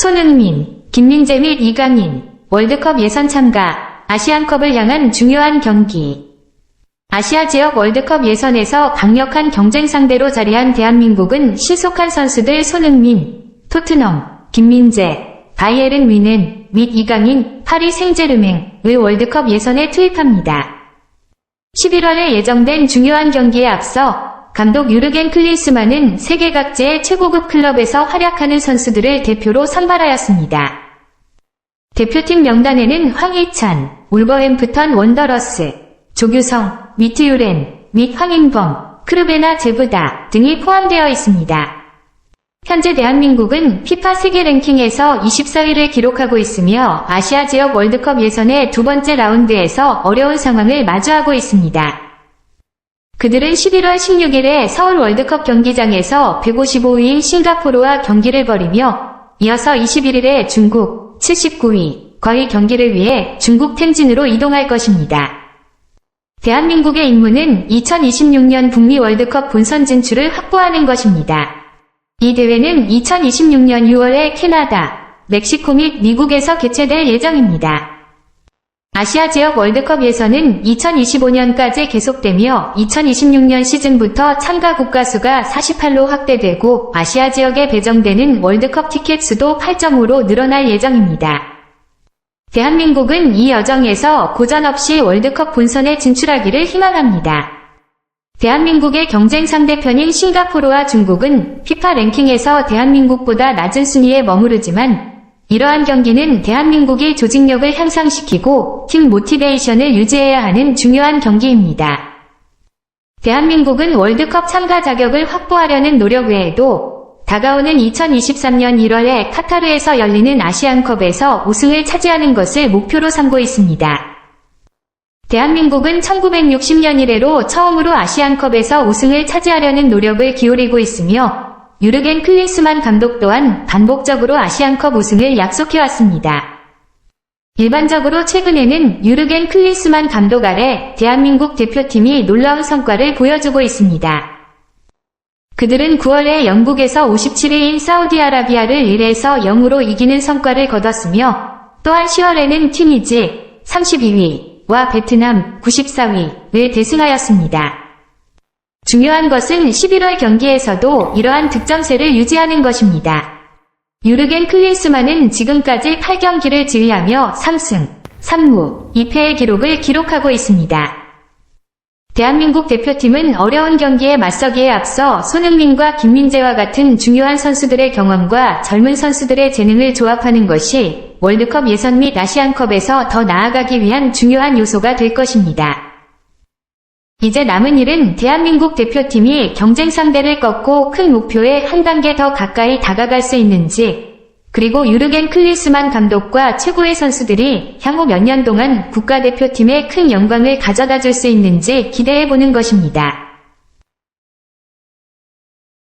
손흥민, 김민재 및 이강인, 월드컵 예선 참가, 아시안컵을 향한 중요한 경기. 아시아 지역 월드컵 예선에서 강력한 경쟁 상대로 자리한 대한민국은 실속한 선수들 손흥민, 토트넘, 김민재, 바이에른 뮌헨 및 이강인, 파리 생제르맹의 월드컵 예선에 투입합니다. 11월에 예정된 중요한 경기에 앞서 감독 유르겐 클린스만은 세계 각지의 최고급 클럽에서 활약하는 선수들을 대표로 선발하였습니다. 대표팀 명단에는 황희찬, 울버햄프턴 원더러스, 조규성, 미트유렌, 및 황인범, 크루베나 제브다 등이 포함되어 있습니다. 현재 대한민국은 피파 세계 랭킹에서 24위를 기록하고 있으며 아시아 지역 월드컵 예선의 두 번째 라운드에서 어려운 상황을 마주하고 있습니다. 그들은 11월 16일에 서울 월드컵 경기장에서 155위인 싱가포르와 경기를 벌이며 이어서 21일에 중국 79위 과의 경기를 위해 중국 텐진으로 이동할 것입니다. 대한민국의 임무는 2026년 북미 월드컵 본선 진출을 확보하는 것입니다. 이 대회는 2026년 6월에 캐나다, 멕시코 및 미국에서 개최될 예정입니다. 아시아 지역 월드컵 예선은 2025년까지 계속되며 2026년 시즌부터 참가 국가 수가 48로 확대되고 아시아 지역에 배정되는 월드컵 티켓 수도 8.5로 늘어날 예정입니다. 대한민국은 이 여정에서 고전 없이 월드컵 본선에 진출하기를 희망합니다. 대한민국의 경쟁 상대편인 싱가포르와 중국은 피파 랭킹에서 대한민국보다 낮은 순위에 머무르지만 이러한 경기는 대한민국이 조직력을 향상시키고 팀 모티베이션을 유지해야 하는 중요한 경기입니다. 대한민국은 월드컵 참가 자격을 확보하려는 노력 외에도 다가오는 2023년 1월에 카타르에서 열리는 아시안컵에서 우승을 차지하는 것을 목표로 삼고 있습니다. 대한민국은 1960년 이래로 처음으로 아시안컵에서 우승을 차지하려는 노력을 기울이고 있으며 유르겐 클린스만 감독 또한 반복적으로 아시안컵 우승을 약속해왔습니다. 일반적으로 최근에는 유르겐 클린스만 감독 아래 대한민국 대표팀이 놀라운 성과를 보여주고 있습니다. 그들은 9월에 영국에서 57위인 사우디아라비아를 1에서 0으로 이기는 성과를 거뒀으며 또한 10월에는 튀니지 32위와 베트남 94위를 대승하였습니다. 중요한 것은 11월 경기에서도 이러한 득점세를 유지하는 것입니다. 유르겐 클린스만은 지금까지 8경기를 지휘하며 3승, 3무, 2패의 기록을 기록하고 있습니다. 대한민국 대표팀은 어려운 경기에 맞서기에 앞서 손흥민과 김민재와 같은 중요한 선수들의 경험과 젊은 선수들의 재능을 조합하는 것이 월드컵 예선 및 아시안컵에서 더 나아가기 위한 중요한 요소가 될 것입니다. 이제 남은 일은 대한민국 대표팀이 경쟁 상대를 꺾고 큰 목표에 한 단계 더 가까이 다가갈 수 있는지, 그리고 유르겐 클린스만 감독과 최고의 선수들이 향후 몇 년 동안 국가대표팀에 큰 영광을 가져다 줄 수 있는지 기대해 보는 것입니다.